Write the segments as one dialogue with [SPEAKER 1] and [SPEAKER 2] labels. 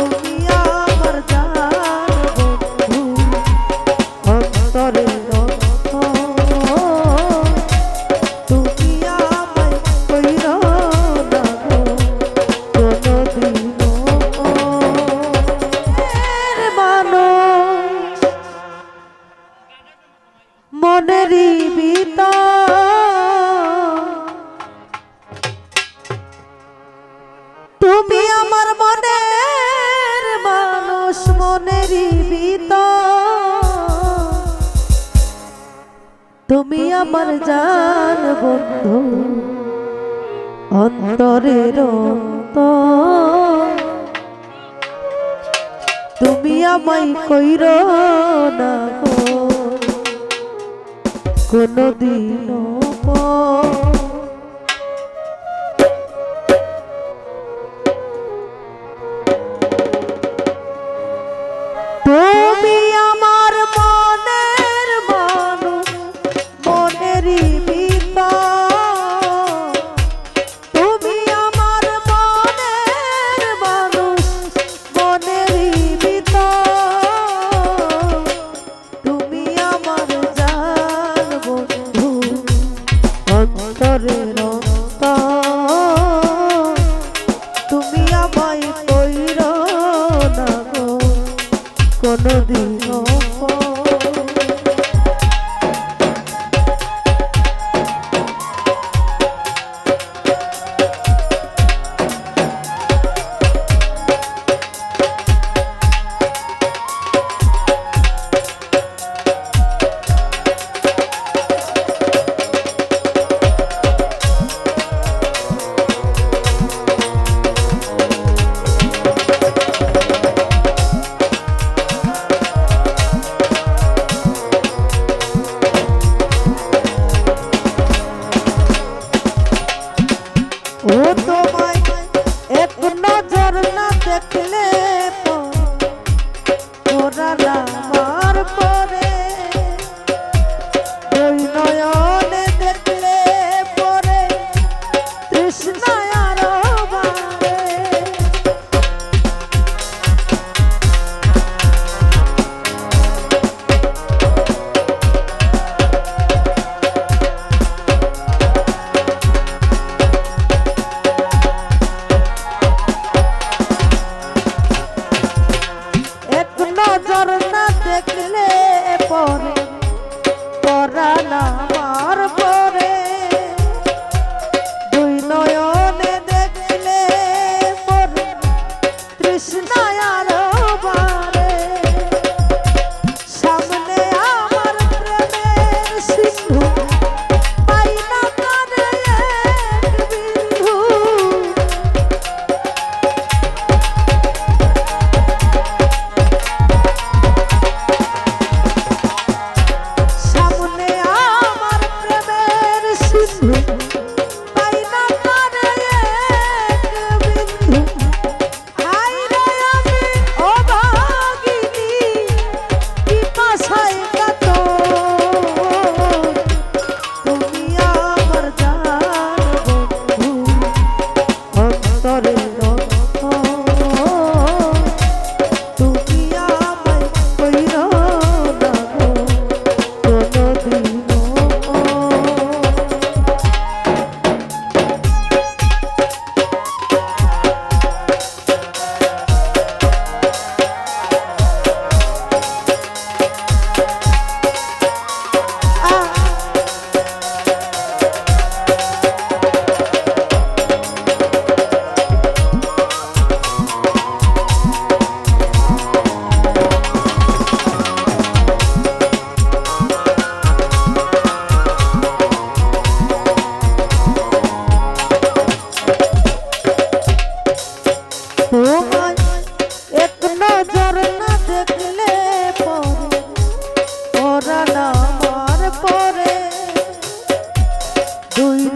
[SPEAKER 1] thank you. তুমি আমার জান বন্ধু। অন্তরের তুমি আমায় কইর না কোনো দিন কোনদিনও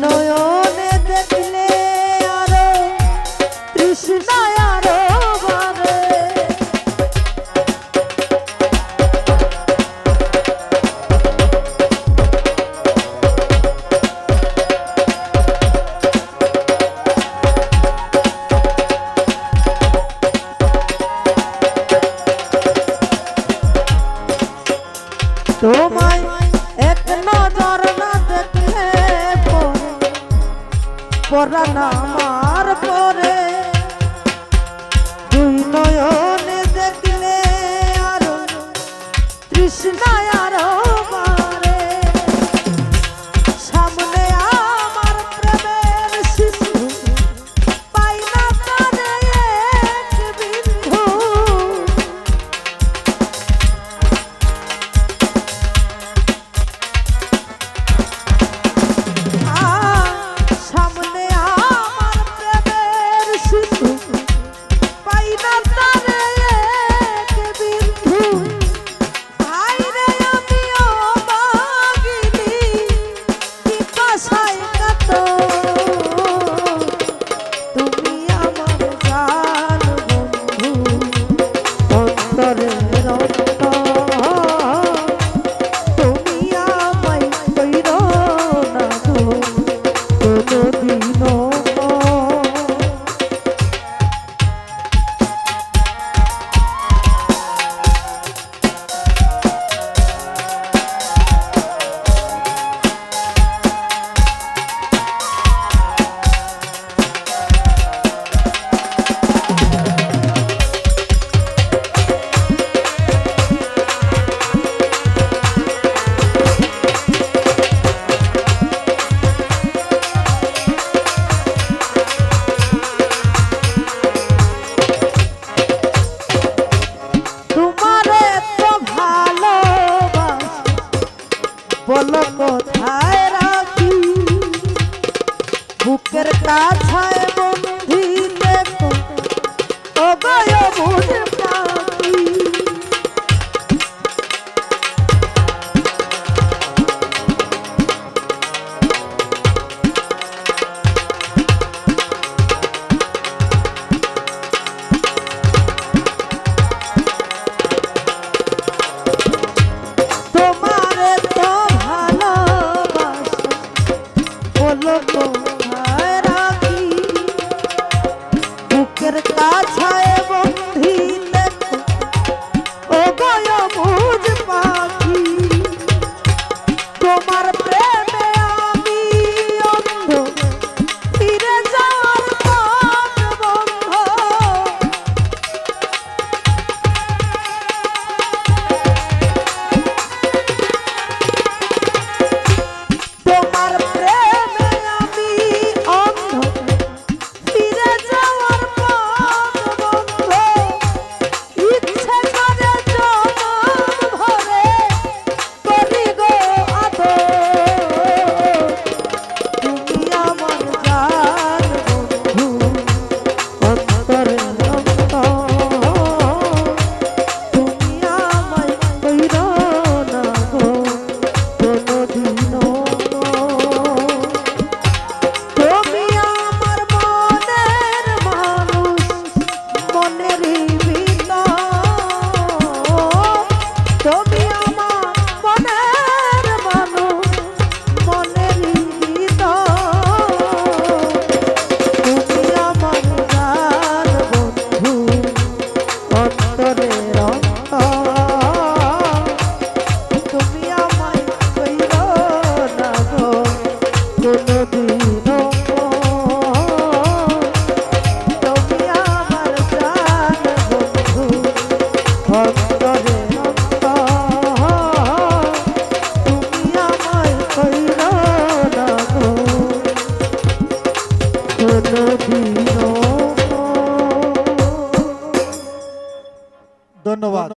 [SPEAKER 1] নয়।